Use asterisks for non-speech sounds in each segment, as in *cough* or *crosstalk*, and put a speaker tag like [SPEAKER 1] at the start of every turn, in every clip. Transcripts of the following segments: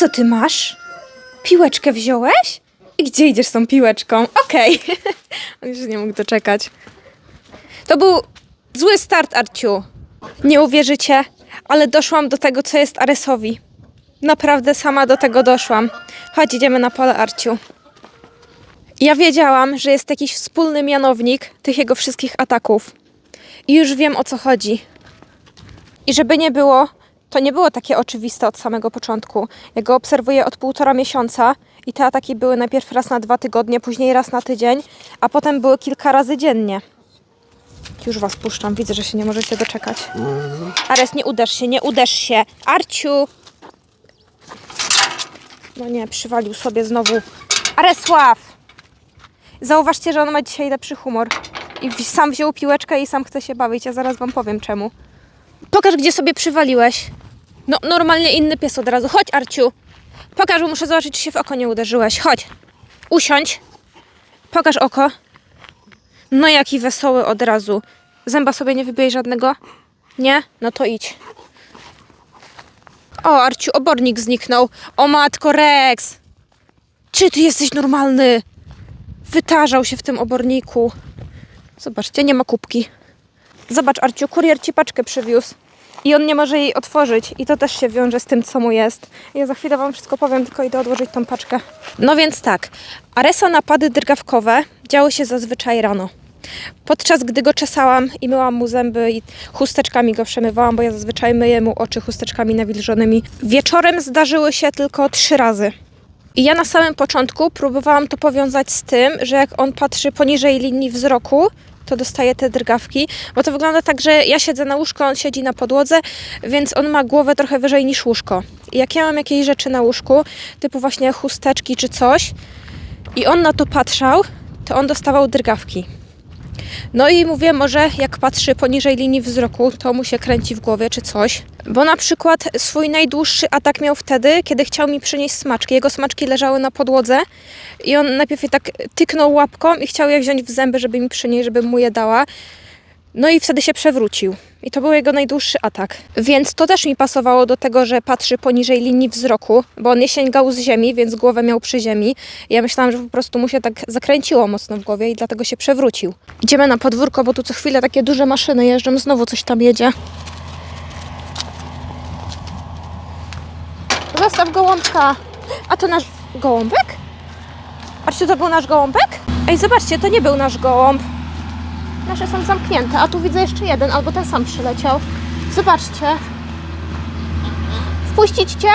[SPEAKER 1] co ty masz? Piłeczkę wziąłeś? I gdzie idziesz z tą piłeczką? Okej. *laughs* On już nie mógł doczekać. To był zły start, Arciu. Nie uwierzycie, ale doszłam do tego, co jest Aresowi. Naprawdę sama do tego doszłam. Chodź, idziemy na pole, Arciu. Ja wiedziałam, że jest jakiś wspólny mianownik tych jego wszystkich ataków. I już wiem o co chodzi. I żeby nie było, to nie było takie oczywiste od samego początku. Ja go obserwuję od półtora miesiąca i te ataki były najpierw raz na dwa tygodnie, później raz na tydzień, a potem były kilka razy dziennie. Już was puszczam, widzę, że się nie możecie doczekać. Ares, nie uderz się, nie uderz się. Arciu! No nie, przywalił sobie znowu. Aresław! Zauważcie, że on ma dzisiaj lepszy humor. I sam wziął piłeczkę i sam chce się bawić. Ja zaraz wam powiem czemu. Pokaż, gdzie sobie przywaliłeś. No, normalnie inny pies od razu. Chodź, Arciu. Pokaż, bo muszę zobaczyć, czy się w oko nie uderzyłeś. Chodź. Usiądź. Pokaż oko. No, jaki wesoły od razu. Zęba sobie nie wybijesz żadnego? Nie? No to idź. O, Arciu, obornik zniknął. O matko, Rex! Czy ty jesteś normalny? Wytarzał się w tym oborniku. Zobaczcie, nie ma kubki. Zobacz, Arciu, kurier ci paczkę przywiózł. I on nie może jej otworzyć. I to też się wiąże z tym, co mu jest. Ja za chwilę wam wszystko powiem, tylko idę odłożyć tą paczkę. No więc tak. Aresa napady drgawkowe działy się zazwyczaj rano. Podczas gdy go czesałam i myłam mu zęby i chusteczkami go przemywałam, bo ja zazwyczaj myję mu oczy chusteczkami nawilżonymi. Wieczorem zdarzyły się tylko trzy razy. I ja na samym początku próbowałam to powiązać z tym, że jak on patrzy poniżej linii wzroku, to dostaje te drgawki, bo to wygląda tak, że ja siedzę na łóżku, on siedzi na podłodze, więc on ma głowę trochę wyżej niż łóżko. I jak ja mam jakieś rzeczy na łóżku, typu właśnie chusteczki czy coś, i on na to patrzał, to on dostawał drgawki. No i mówię, może jak patrzy poniżej linii wzroku, to mu się kręci w głowie czy coś. Bo na przykład swój najdłuższy atak miał wtedy, kiedy chciał mi przynieść smaczki. Jego smaczki leżały na podłodze i on najpierw je tak tyknął łapką i chciał je wziąć w zęby, żeby mi przynieść, żebym mu je dała. No i wtedy się przewrócił. I to był jego najdłuższy atak. Więc to też mi pasowało do tego, że patrzy poniżej linii wzroku, bo on nie sięgał z ziemi, więc głowę miał przy ziemi. Ja myślałam, że po prostu mu się tak zakręciło mocno w głowie i dlatego się przewrócił. Idziemy na podwórko, bo tu co chwilę takie duże maszyny jeżdżą, znowu coś tam jedzie. Zostaw gołąbka. A to nasz gołąbek? Patrzcie, to był nasz gołąbek? Ej, zobaczcie, to nie był nasz gołąb. Nasze są zamknięte, a tu widzę jeszcze jeden, albo ten sam przyleciał. Zobaczcie. Wpuścić cię?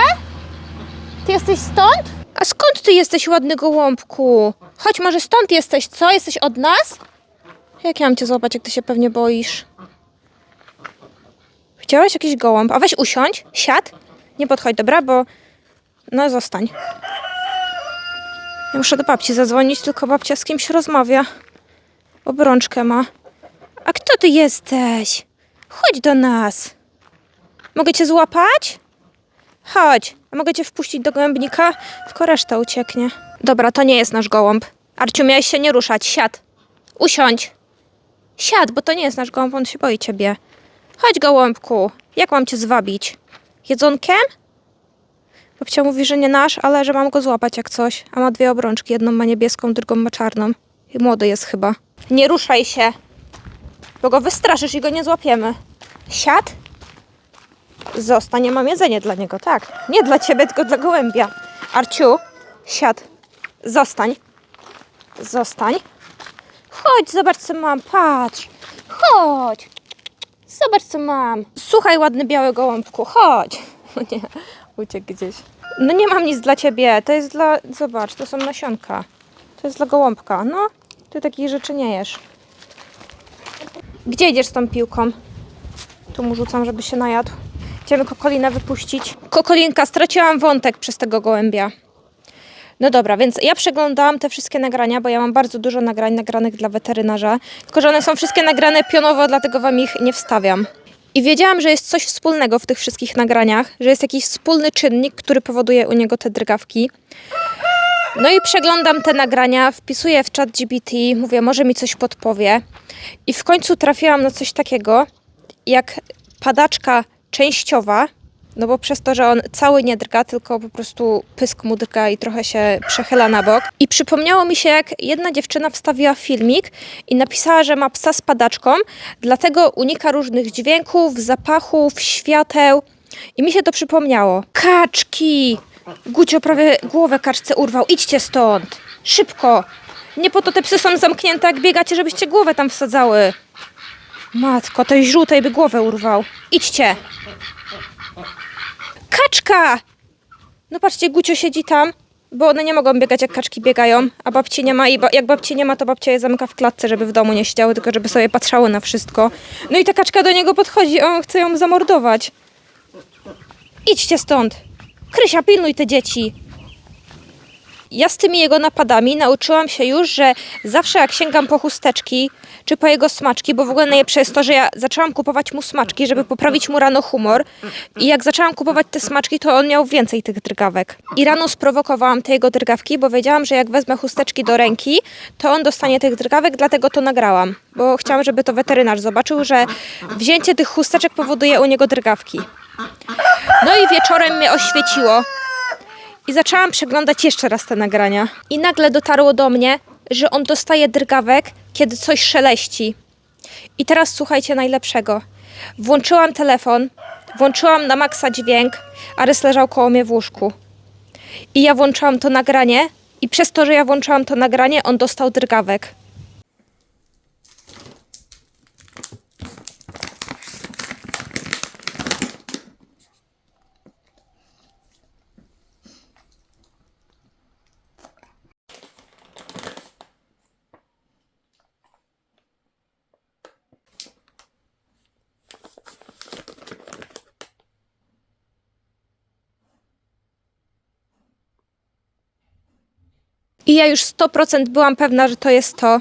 [SPEAKER 1] Ty jesteś stąd? A skąd ty jesteś, ładny gołąbku? Chodź, może stąd jesteś, co? Jesteś od nas? Jak ja mam cię złapać, jak ty się pewnie boisz? Widziałeś jakiś gołąb? A weź usiądź, siad. Nie podchodź, dobra, bo... No, zostań. Ja muszę do babci zadzwonić, tylko babcia z kimś rozmawia. Obrączkę ma. A kto ty jesteś? Chodź do nas. Mogę cię złapać? Chodź. A mogę cię wpuścić do gołębnika? Tylko reszta ucieknie. Dobra, to nie jest nasz gołąb. Arciu, miałeś się nie ruszać. Siad. Usiądź. Siad, bo to nie jest nasz gołąb, on się boi ciebie. Chodź, gołąbku. Jak mam cię zwabić? Jedzonkiem? Babcia mówi, że nie nasz, ale że mam go złapać jak coś. A ma dwie obrączki. Jedną ma niebieską, drugą ma czarną. Młody jest chyba. Nie ruszaj się, bo go wystraszysz i go nie złapiemy. Siad? Zostań, mam jedzenie dla niego, tak. Nie dla ciebie, tylko dla gołębia. Arciu, siad. Zostań. Zostań. Chodź, zobacz co mam, patrz. Chodź. Zobacz co mam. Słuchaj, ładny biały gołąbku, chodź. *laughs* No nie, uciekł gdzieś. No nie mam nic dla ciebie, to jest dla... Zobacz, to są nasionka. To jest dla gołąbka, no. Ty takich rzeczy nie jesz. Gdzie idziesz z tą piłką? Tu mu rzucam, żeby się najadł. Idziemy kokolinę wypuścić. Kokolinka, straciłam wątek przez tego gołębia. No dobra, więc ja przeglądałam te wszystkie nagrania, bo ja mam bardzo dużo nagrań nagranych dla weterynarza. Tylko, że one są wszystkie nagrane pionowo, dlatego wam ich nie wstawiam. I wiedziałam, że jest coś wspólnego w tych wszystkich nagraniach, że jest jakiś wspólny czynnik, który powoduje u niego te drgawki. No i przeglądam te nagrania, wpisuję w chat GBT, mówię, może mi coś podpowie. I w końcu trafiłam na coś takiego, jak padaczka częściowa, No bo przez to, że on cały nie drga, tylko po prostu pysk mu drga i trochę się przechyla na bok. I przypomniało mi się, jak jedna dziewczyna wstawiła filmik i napisała, że ma psa z padaczką, dlatego unika różnych dźwięków, zapachów, świateł. I mi się to przypomniało. Kaczki! Gucio prawie głowę kaczce urwał. Idźcie stąd! Szybko! Nie po to te psy są zamknięte, jak biegacie, żebyście głowę tam wsadzały. Matko, tej żółtej by głowę urwał. Idźcie! Kaczka! No patrzcie, Gucio siedzi tam, bo one nie mogą biegać jak kaczki biegają, a babci nie ma i ba- jak babci nie ma, to babcia je zamyka w klatce, żeby w domu nie siedziały, tylko żeby sobie patrzały na wszystko. No i ta kaczka do niego podchodzi, on chce ją zamordować. Idźcie stąd! Krysia, pilnuj te dzieci! Ja z tymi jego napadami nauczyłam się już, że zawsze jak sięgam po chusteczki czy po jego smaczki, bo w ogóle najlepsze jest to, że ja zaczęłam kupować mu smaczki, żeby poprawić mu rano humor i jak zaczęłam kupować te smaczki, to on miał więcej tych drgawek. I rano sprowokowałam te jego drgawki, bo wiedziałam, że jak wezmę chusteczki do ręki, to on dostanie tych drgawek, dlatego to nagrałam, bo chciałam, żeby to weterynarz zobaczył, że wzięcie tych chusteczek powoduje u niego drgawki. No i wieczorem mnie oświeciło. I zaczęłam przeglądać jeszcze raz te nagrania. I nagle dotarło do mnie, że on dostaje drgawek, kiedy coś szeleści. I teraz słuchajcie najlepszego. Włączyłam telefon, włączyłam na maksa dźwięk, a Rys leżał koło mnie w łóżku. I ja włączyłam to nagranie i przez to, że ja włączyłam to nagranie, on dostał drgawek. I ja już 100% byłam pewna, że to jest to.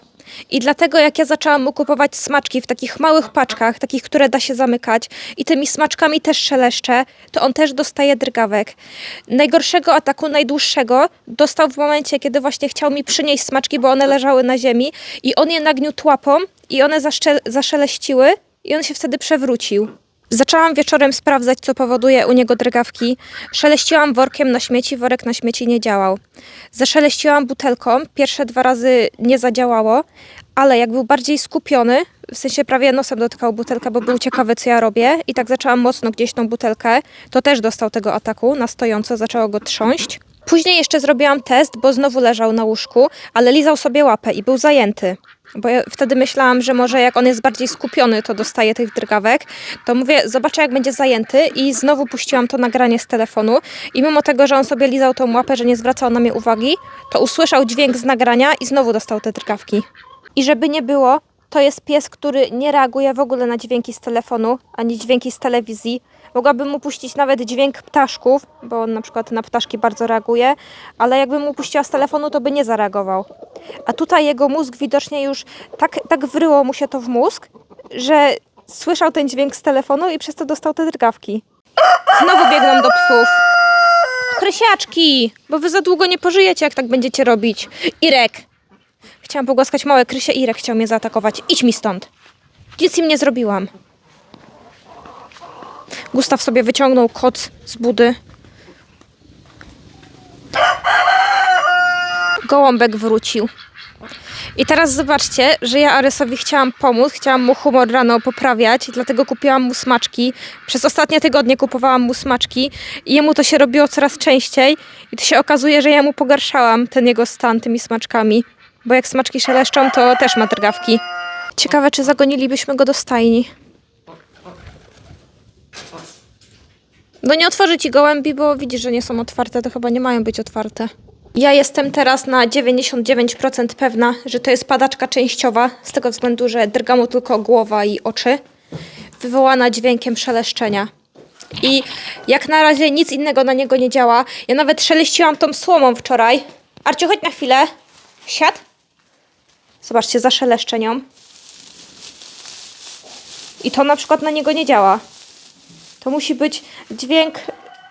[SPEAKER 1] I dlatego jak ja zaczęłam mu kupować smaczki w takich małych paczkach, takich, które da się zamykać i tymi smaczkami też szeleszczę, to on też dostaje drgawek. Najgorszego ataku, najdłuższego dostał w momencie, kiedy właśnie chciał mi przynieść smaczki, bo one leżały na ziemi i on je nagniótł łapą i one zaszcze- zaszeleściły i on się wtedy przewrócił. Zaczęłam wieczorem sprawdzać, co powoduje u niego drgawki. Szeleściłam workiem na śmieci, worek na śmieci nie działał. Zaszeleściłam butelką, pierwsze dwa razy nie zadziałało, ale jak był bardziej skupiony, w sensie prawie nosem dotykał butelkę, bo był ciekawy, co ja robię, i tak zaczęłam mocno gdzieś tą butelkę, to też dostał tego ataku na stojąco, zaczęło go trząść. Później jeszcze zrobiłam test, bo znowu leżał na łóżku, ale lizał sobie łapę i był zajęty. Bo ja wtedy myślałam, że może jak on jest bardziej skupiony, to dostaje tych drgawek. To mówię, zobaczę jak będzie zajęty i znowu puściłam to nagranie z telefonu i mimo tego, że on sobie lizał tą łapę, że nie zwracał na mnie uwagi, to usłyszał dźwięk z nagrania i znowu dostał te drgawki. I żeby nie było, to jest pies, który nie reaguje w ogóle na dźwięki z telefonu, ani dźwięki z telewizji. Mogłabym mu puścić nawet dźwięk ptaszków, bo on na przykład na ptaszki bardzo reaguje, ale jakbym puściła z telefonu, to by nie zareagował. A tutaj jego mózg widocznie już tak, tak wryło mu się to w mózg, że słyszał ten dźwięk z telefonu i przez to dostał te drgawki. Znowu biegną do psów. Krysiaczki, bo wy za długo nie pożyjecie, jak tak będziecie robić. Irek. Chciałam pogłaskać małe Krysie, Irek chciał mnie zaatakować. Idź mi stąd. Nic im nie zrobiłam. Gustaw sobie wyciągnął koc z budy. Gołąbek wrócił. I teraz zobaczcie, że ja Arysowi chciałam pomóc, chciałam mu humor rano poprawiać, dlatego kupiłam mu smaczki. Przez ostatnie tygodnie kupowałam mu smaczki i jemu to się robiło coraz częściej. I to się okazuje, że ja mu pogarszałam ten jego stan tymi smaczkami. Bo jak smaczki szeleszczą, to też ma drgawki. Ciekawe, czy zagonilibyśmy go do stajni. No nie otworzy ci gołębi, bo widzisz, że nie są otwarte, to chyba nie mają być otwarte. Ja jestem teraz na 99% pewna, że to jest padaczka częściowa, z tego względu, że drga mu tylko głowa i oczy, wywołana dźwiękiem szeleszczenia. I jak na razie nic innego na niego nie działa. Ja nawet szeleściłam tą słomą wczoraj. Arciu, chodź na chwilę. Siad. Zobaczcie, zaszeleszczę nią. I to na przykład na niego nie działa. To musi być dźwięk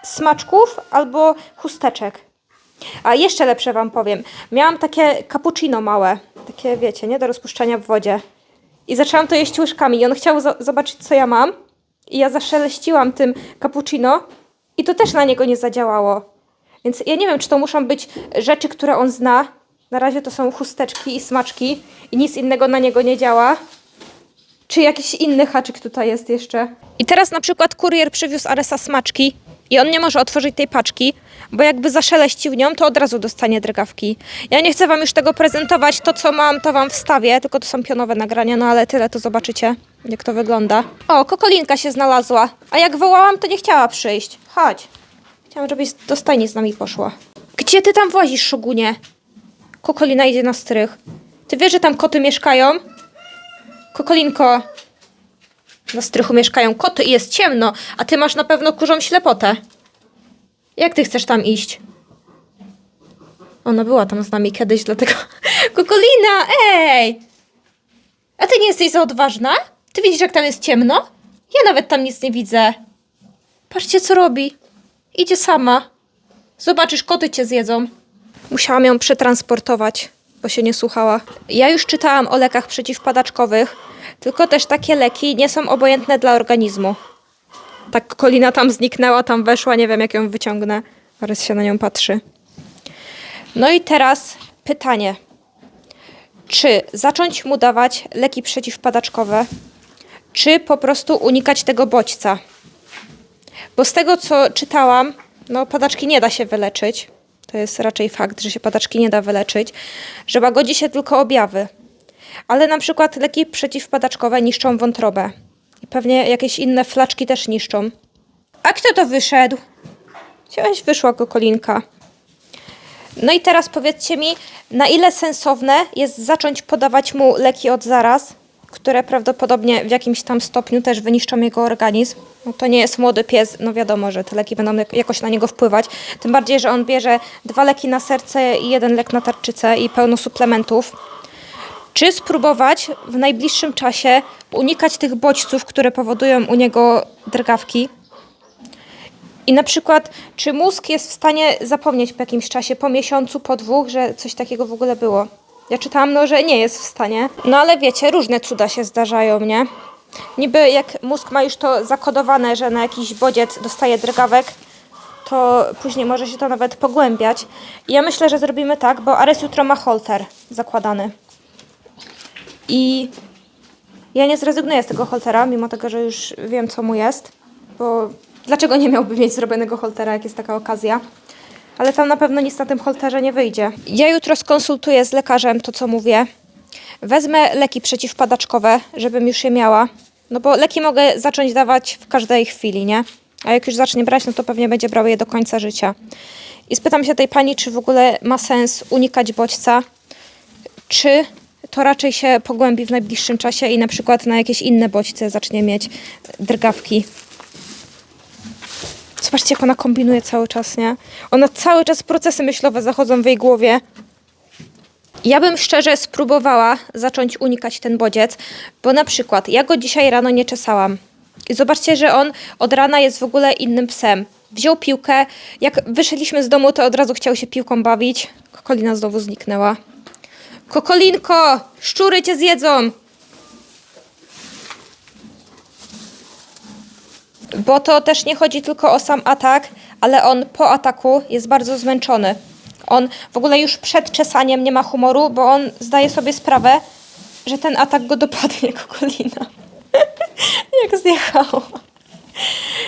[SPEAKER 1] smaczków albo chusteczek. A jeszcze lepsze wam powiem. Miałam takie cappuccino małe, takie wiecie, nie do rozpuszczania w wodzie. I zaczęłam to jeść łyżkami i on chciał zo- zobaczyć co ja mam. I ja zaszeleściłam tym cappuccino I to też na niego nie zadziałało. Więc ja nie wiem, czy to muszą być rzeczy, które on zna. Na razie to są chusteczki i smaczki i nic innego na niego nie działa. Czy jakiś inny haczyk tutaj jest jeszcze? I teraz na przykład kurier przywiózł Aresa smaczki i on nie może otworzyć tej paczki, bo jakby zaszeleścił nią, to od razu dostanie drgawki. Ja nie chcę wam już tego prezentować, to co mam, to wam wstawię, tylko to są pionowe nagrania, no ale tyle, to zobaczycie, jak to wygląda. O, kokolinka się znalazła, a jak wołałam, to nie chciała przyjść. Chodź. Chciałam, żebyś do stajni z nami poszła. Gdzie ty tam włazisz, Szogunie? Kokolina idzie na strych. Ty wiesz, że tam koty mieszkają? Kokolinko, na strychu mieszkają koty i jest ciemno, a ty masz na pewno kurzą ślepotę. Jak ty chcesz tam iść? Ona była tam z nami kiedyś, dlatego... *laughs* Kokolina, ej! A ty nie jesteś za odważna? Ty widzisz, jak tam jest ciemno? Ja nawet tam nic nie widzę. Patrzcie, co robi. Idzie sama. Zobaczysz, koty cię zjedzą. Musiałam ją przetransportować, bo się nie słuchała. Ja już czytałam o lekach przeciwpadaczkowych, tylko też takie leki nie są obojętne dla organizmu. Tak kolina tam zniknęła, tam weszła, nie wiem jak ją wyciągnę. Zaraz się na nią patrzy. No i teraz pytanie. Czy zacząć mu dawać leki przeciwpadaczkowe, czy po prostu unikać tego bodźca? Bo z tego, co czytałam, no padaczki nie da się wyleczyć. To jest raczej fakt, że się padaczki nie da wyleczyć, że łagodzi się tylko objawy. Ale na przykład leki przeciwpadaczkowe niszczą wątrobę. I pewnie jakieś inne flaczki też niszczą. A kto to wyszedł? Gdzieś wyszła kokolinka. No i teraz powiedzcie mi, na ile sensowne jest zacząć podawać mu leki od zaraz, które prawdopodobnie w jakimś tam stopniu też wyniszczą jego organizm. No to nie jest młody pies, no wiadomo, że te leki będą jak- jakoś na niego wpływać. Tym bardziej, że on bierze dwa leki na serce i jeden lek na tarczycę i pełno suplementów. Czy spróbować w najbliższym czasie unikać tych bodźców, które powodują u niego drgawki? I na przykład, czy mózg jest w stanie zapomnieć po jakimś czasie, po miesiącu, po dwóch, że coś takiego w ogóle było? Ja czytałam, no, że nie jest w stanie. No ale wiecie, różne cuda się zdarzają, nie? Niby jak mózg ma już to zakodowane, że na jakiś bodziec dostaje drgawek, to później może się to nawet pogłębiać. I ja myślę, że zrobimy tak, bo Ares jutro ma holter zakładany. I ja nie zrezygnuję z tego holtera, mimo tego, że już wiem, co mu jest, bo dlaczego nie miałby mieć zrobionego holtera, jak jest taka okazja? Ale tam na pewno nic na tym holterze nie wyjdzie. Ja jutro skonsultuję z lekarzem to, co mówię. Wezmę leki przeciwpadaczkowe, żebym już je miała. No bo leki mogę zacząć dawać w każdej chwili, nie? A jak już zacznie brać, no to pewnie będzie brał je do końca życia. I spytam się tej pani, czy w ogóle ma sens unikać bodźca, czy to raczej się pogłębi w najbliższym czasie i na przykład na jakieś inne bodźce zacznie mieć drgawki. Zobaczcie, jak ona kombinuje cały czas, nie? Ona cały czas procesy myślowe zachodzą w jej głowie. Ja bym szczerze spróbowała zacząć unikać ten bodziec, bo na przykład ja go dzisiaj rano nie czesałam. I zobaczcie, że on od rana jest w ogóle innym psem. Wziął piłkę, jak wyszliśmy z domu, to od razu chciał się piłką bawić. Kokolina znowu zniknęła. Kokolinko, szczury cię zjedzą! Bo to też nie chodzi tylko o sam atak, ale on po ataku jest bardzo zmęczony. On w ogóle już przed czesaniem nie ma humoru, bo on zdaje sobie sprawę, że ten atak go dopadnie, *laughs* Kokolina. *laughs* Jak zjechał.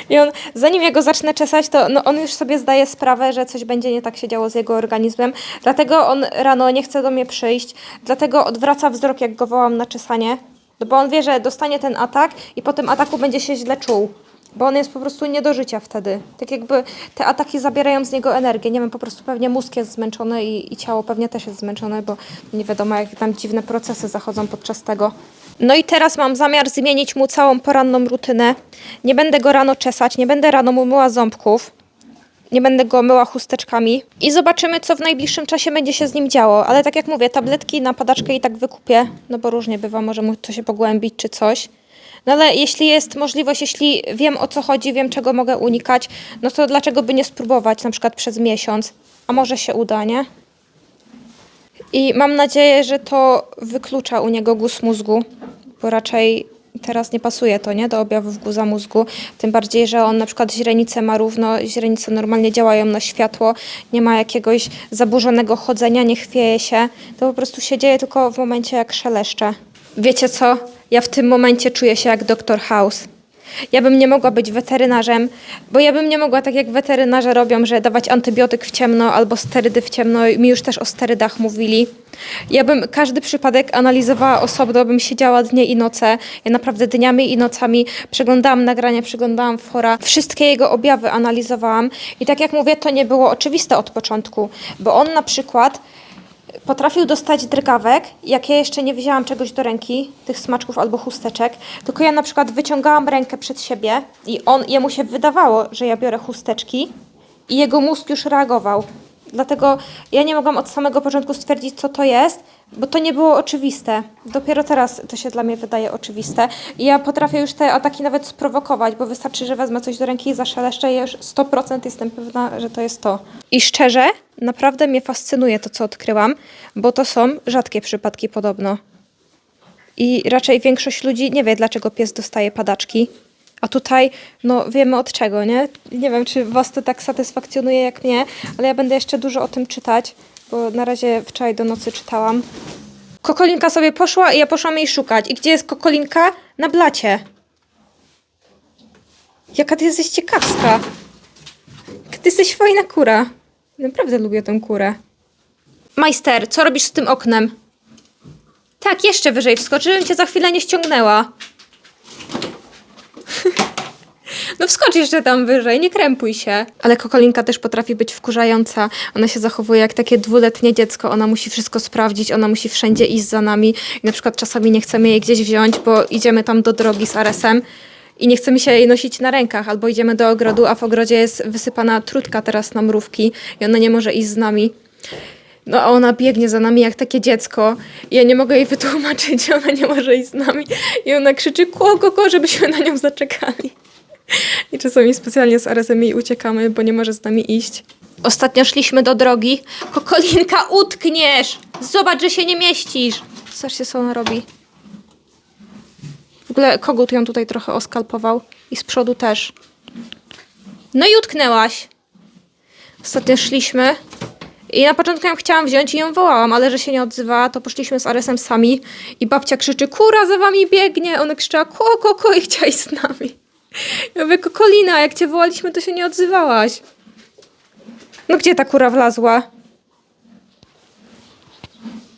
[SPEAKER 1] I on, zanim ja go zacznę czesać, to no, on już sobie zdaje sprawę, że coś będzie nie tak się działo z jego organizmem. Dlatego on rano nie chce do mnie przyjść, dlatego odwraca wzrok, jak go wołam na czesanie. No bo on wie, że dostanie ten atak i po tym ataku będzie się źle czuł. Bo on jest po prostu nie do życia wtedy. Tak jakby te ataki zabierają z niego energię. Nie wiem, po prostu pewnie mózg jest zmęczony i, i ciało pewnie też jest zmęczone, bo nie wiadomo, jakie tam dziwne procesy zachodzą podczas tego. No i teraz mam zamiar zmienić mu całą poranną rutynę. Nie będę go rano czesać, nie będę rano mu myła ząbków. Nie będę go myła chusteczkami i zobaczymy, co w najbliższym czasie będzie się z nim działo. Ale tak jak mówię, tabletki na padaczkę i tak wykupię, no bo różnie bywa, może mu to się pogłębić czy coś. No ale jeśli jest możliwość, jeśli wiem o co chodzi, wiem czego mogę unikać, no to dlaczego by nie spróbować na przykład przez miesiąc? A może się uda, nie? I mam nadzieję, że to wyklucza u niego guz mózgu, bo raczej teraz nie pasuje to, nie? Do objawów guza mózgu. Tym bardziej, że on na przykład źrenicę ma równo, źrenice normalnie działają na światło, nie ma jakiegoś zaburzonego chodzenia, nie chwieje się. To po prostu się dzieje tylko w momencie, jak szeleszcze. Wiecie co? Ja w tym momencie czuję się jak Dr. House. Ja bym nie mogła być weterynarzem, bo ja bym nie mogła tak jak weterynarze robią, że dawać antybiotyk w ciemno albo sterydy w ciemno. Mi już też o sterydach mówili. Ja bym każdy przypadek analizowała osobno, bym siedziała dnie i noce. Ja naprawdę dniami i nocami przeglądałam nagrania, przeglądałam fora. Wszystkie jego objawy analizowałam. I tak jak mówię, to nie było oczywiste od początku, bo on na przykład potrafił dostać drgawek, jak ja jeszcze nie wzięłam czegoś do ręki, tych smaczków albo chusteczek, tylko ja na przykład wyciągałam rękę przed siebie i on, jemu się wydawało, że ja biorę chusteczki i jego mózg już reagował. Dlatego ja nie mogłam od samego początku stwierdzić, co to jest, bo to nie było oczywiste. Dopiero teraz to się dla mnie wydaje oczywiste. I ja potrafię już te ataki nawet sprowokować, bo wystarczy, że wezmę coś do ręki i zaszeleszczę i już 100% jestem pewna, że to jest to. I szczerze, naprawdę mnie fascynuje to, co odkryłam, bo to są rzadkie przypadki podobno. I raczej większość ludzi nie wie, dlaczego pies dostaje padaczki. A tutaj, no wiemy od czego, nie? Nie wiem, czy was to tak satysfakcjonuje jak mnie, ale ja będę jeszcze dużo o tym czytać, bo na razie wczoraj do nocy czytałam. Kokolinka sobie poszła i ja poszłam jej szukać. I gdzie jest kokolinka? Na blacie. Jaka ty jesteś ciekawska. Ty jesteś fajna kura. Naprawdę lubię tę kurę. Majster, co robisz z tym oknem? Tak, jeszcze wyżej wskoczy, żebym cię za chwilę nie ściągnęła. *laughs* No wskocz jeszcze tam wyżej, nie krępuj się. Ale kokolinka też potrafi być wkurzająca. Ona się zachowuje jak takie dwuletnie dziecko. Ona musi wszystko sprawdzić, ona musi wszędzie iść za nami. I na przykład czasami nie chcemy jej gdzieś wziąć, bo idziemy tam do drogi z Aresem i nie chcemy się jej nosić na rękach, albo idziemy do ogrodu, a w ogrodzie jest wysypana trutka teraz na mrówki i ona nie może iść z nami. No a ona biegnie za nami jak takie dziecko. I ja nie mogę jej wytłumaczyć, *laughs* ona nie może iść z nami. I ona krzyczy kło, koko, żebyśmy na nią zaczekali. *laughs* I czasami specjalnie z Aresem jej uciekamy, bo nie może z nami iść. Ostatnio szliśmy do drogi. Kokolinka, utkniesz! Zobacz, że się nie mieścisz! Co ona robi. W ogóle kogut ją tutaj trochę oskalpował. I z przodu też. No i utknęłaś. Ostatnio szliśmy i na początku ją chciałam wziąć i ją wołałam, ale że się nie odzywała, to poszliśmy z Aresem sami i babcia krzyczy, kura za wami biegnie. Ona krzyczała, ko, ko, ko i chciała iść z nami. Ja mówię, Kokolina, jak cię wołaliśmy, to się nie odzywałaś. No gdzie ta kura wlazła?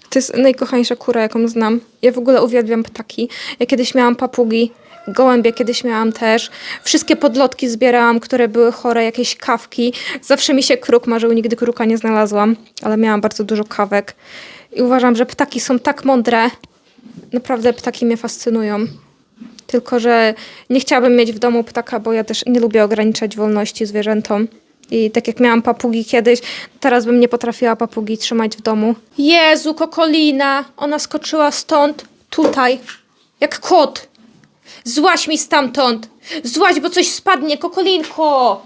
[SPEAKER 1] To jest najkochańsza kura, jaką znam. Ja w ogóle uwielbiam ptaki. Ja kiedyś miałam papugi, gołębie kiedyś miałam też. Wszystkie podlotki zbierałam, które były chore, jakieś kawki. Zawsze mi się kruk marzył, nigdy kruka nie znalazłam, ale miałam bardzo dużo kawek. I uważam, że ptaki są tak mądre. Naprawdę ptaki mnie fascynują. Tylko, że nie chciałabym mieć w domu ptaka, bo ja też nie lubię ograniczać wolności zwierzętom. I tak jak miałam papugi kiedyś, teraz bym nie potrafiła papugi trzymać w domu. Jezu, kokolina! Ona skoczyła stąd, tutaj, jak kot. Złaś mi stamtąd! Złaś, bo coś spadnie, kokolinko!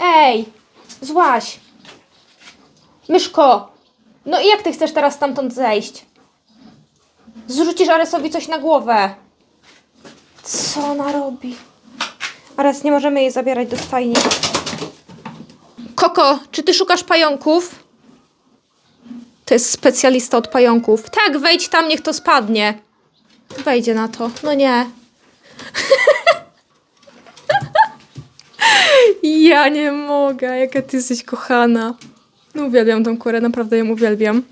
[SPEAKER 1] Ej! Złaś! Myszko! No i jak ty chcesz teraz stamtąd zejść? Zrzucisz Aresowi coś na głowę. Co ona robi? Ares, nie możemy jej zabierać do stajni. Koko, czy ty szukasz pająków? To jest specjalista od pająków. Tak, wejdź tam, niech to spadnie. Wejdzie na to. No nie. *laughs* ja nie mogę, jaka ty jesteś kochana. No uwielbiam tą kurę, naprawdę ją uwielbiam.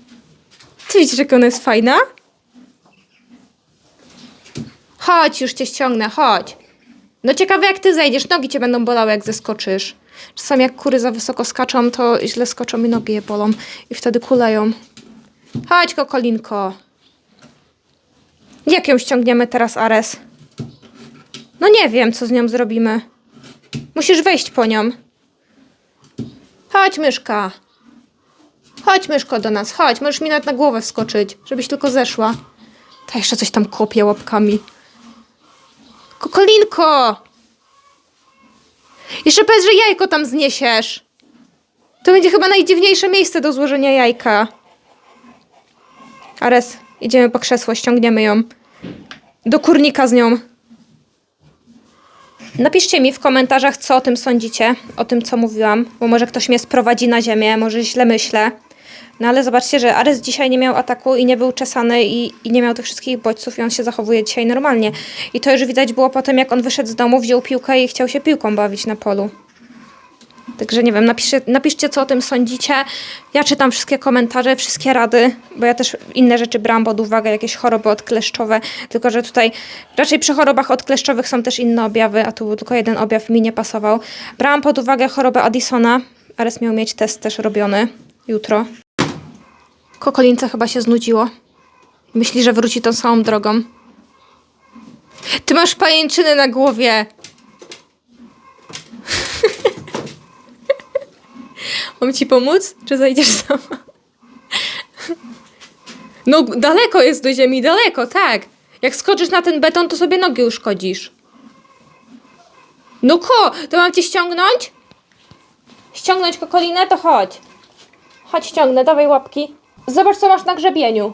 [SPEAKER 1] Ty widzisz, jak ona jest fajna? Chodź, już cię ściągnę, chodź. No ciekawe jak ty zejdziesz, nogi cię będą bolały jak zeskoczysz. Czasami jak kury za wysoko skaczą, to źle skoczą i nogi je bolą. I wtedy kuleją. Chodź, kokolinko. Jak ją ściągniemy teraz, Ares? No nie wiem, co z nią zrobimy. Musisz wejść po nią. Chodź, myszka. Chodź, myszko, do nas, chodź. Możesz mi nawet na głowę wskoczyć, żebyś tylko zeszła. Ta jeszcze coś tam kopie łapkami. Kokolinko! Jeszcze powiedz, że jajko tam zniesiesz. To będzie chyba najdziwniejsze miejsce do złożenia jajka. Ares, idziemy po krzesło, ściągniemy ją. Do kurnika z nią. Napiszcie mi w komentarzach, co o tym sądzicie, o tym, co mówiłam, bo może ktoś mnie sprowadzi na ziemię, może źle myślę. No ale zobaczcie, że Ares dzisiaj nie miał ataku i nie był czesany i, i nie miał tych wszystkich bodźców i on się zachowuje dzisiaj normalnie. I to już widać było po tym, jak on wyszedł z domu, wziął piłkę i chciał się piłką bawić na polu. Także nie wiem, napiszcie, napiszcie, co o tym sądzicie. Ja czytam wszystkie komentarze, wszystkie rady, bo ja też inne rzeczy brałam pod uwagę, jakieś choroby odkleszczowe, tylko że tutaj raczej przy chorobach odkleszczowych są też inne objawy, a tu był tylko jeden objaw mi nie pasował. Brałam pod uwagę chorobę Addisona. Ares miał mieć test też robiony jutro. Kokolince chyba się znudziło. Myśli, że wróci tą samą drogą. Ty masz pajęczyny na głowie. *laughs* Mam ci pomóc? Czy zajdziesz *laughs* sama? No, daleko jest do ziemi, daleko, tak. Jak skoczysz na ten beton, to sobie nogi uszkodzisz. No ko, to mam cię ściągnąć? Ściągnąć kokolinę? To chodź. Chodź, ściągnę, dawaj łapki. Zobacz, co masz na grzebieniu.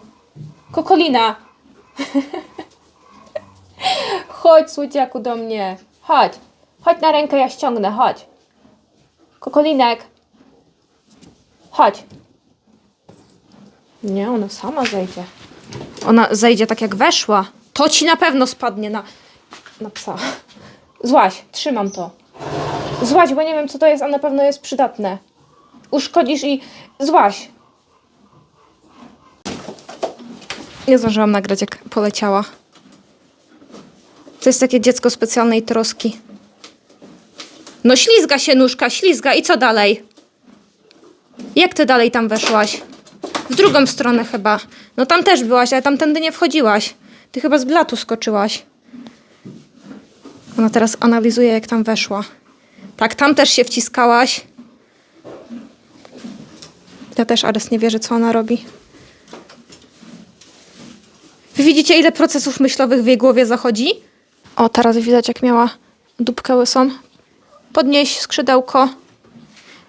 [SPEAKER 1] Kokolina. *laughs* chodź, słodziaku, do mnie. Chodź. Chodź na rękę, ja ściągnę, chodź. Kokolinek. Chodź. Nie, ona sama zejdzie. Ona zejdzie tak jak weszła. To ci na pewno spadnie na, na psa. Złaś, trzymam to. Złaś, bo nie wiem co to jest, a na pewno jest przydatne. Uszkodzisz i... Złaś. Nie zdążyłam nagrać jak poleciała. To jest takie dziecko specjalnej troski. No ślizga się nóżka, ślizga i co dalej? Jak ty dalej tam weszłaś? W drugą stronę chyba. No tam też byłaś, ale tamtędy nie wchodziłaś. Ty chyba z blatu skoczyłaś. Ona teraz analizuje, jak tam weszła. Tak, tam też się wciskałaś. Ja też Ares nie wierzy, co ona robi. Widzicie, ile procesów myślowych w jej głowie zachodzi? O, teraz widać, jak miała dupkę łysą. Podnieś skrzydełko.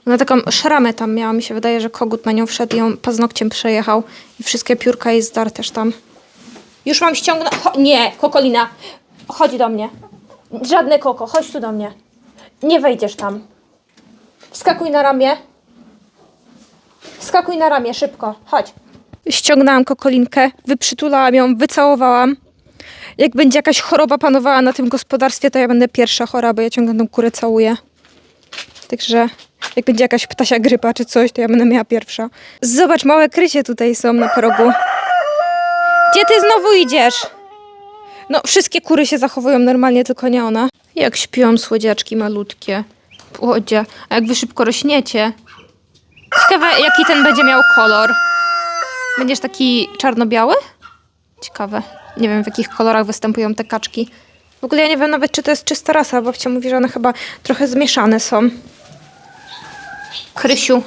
[SPEAKER 1] Ona taką szramę tam miała. Mi się wydaje, że kogut na nią wszedł i ją paznokciem przejechał. I wszystkie piórka jej zdar też tam. Już mam ściągnąć. Nie, kokolina. Chodź do mnie. Żadne koko, chodź tu do mnie. Nie wejdziesz tam. Wskakuj na ramię. Wskakuj na ramię, szybko. Chodź. Ściągnęłam kokolinkę, wyprzytulałam ją, wycałowałam. Jak będzie jakaś choroba panowała na tym gospodarstwie, to ja będę pierwsza chora, bo ja ciągle tą kurę całuję. Także jak będzie jakaś ptasia grypa czy coś, to ja będę miała pierwsza. Zobacz, małe krycie tutaj są na progu. Gdzie ty znowu idziesz? No, wszystkie kury się zachowują normalnie, tylko nie ona. Jak śpią słodziaczki malutkie. Płodzie. A jak wy szybko rośniecie. Ciekawe, jaki ten będzie miał kolor. Będziesz taki czarno-biały? Ciekawe. Nie wiem, w jakich kolorach występują te kaczki. W ogóle ja nie wiem nawet, czy to jest czysta rasa. Babcia mówi, że one chyba trochę zmieszane są. Krysiu.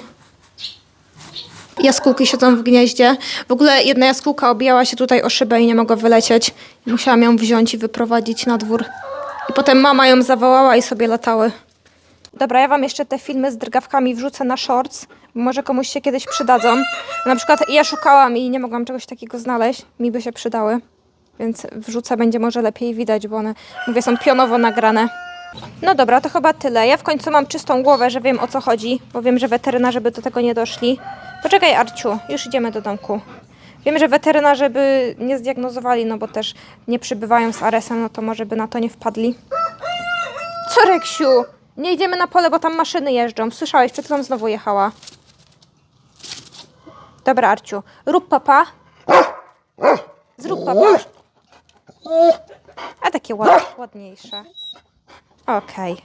[SPEAKER 1] Jaskółki siedzą w gnieździe. W ogóle jedna jaskółka obijała się tutaj o szybę i nie mogła wylecieć. Musiałam ją wziąć i wyprowadzić na dwór. I potem mama ją zawołała i sobie latały. Dobra, ja wam jeszcze te filmy z drgawkami wrzucę na shorts, może komuś się kiedyś przydadzą. Na przykład ja szukałam i nie mogłam czegoś takiego znaleźć. Mi by się przydały. Więc wrzucę, będzie może lepiej widać, bo one, mówię, są pionowo nagrane. No dobra, to chyba tyle. Ja w końcu mam czystą głowę, że wiem o co chodzi, bo wiem, że weterynarze by do tego nie doszli. Poczekaj, Arciu, już idziemy do domku. Wiem, że weterynarze by nie zdiagnozowali, no bo też nie przybywają z Aresem, no to może by na to nie wpadli. Co, Reksiu? Nie idziemy na pole, bo tam maszyny jeżdżą. Słyszałeś, przed chwilą znowu jechała. Dobra, Arciu, rób papa. Zrób papa. A takie ład, ładniejsze. Okej.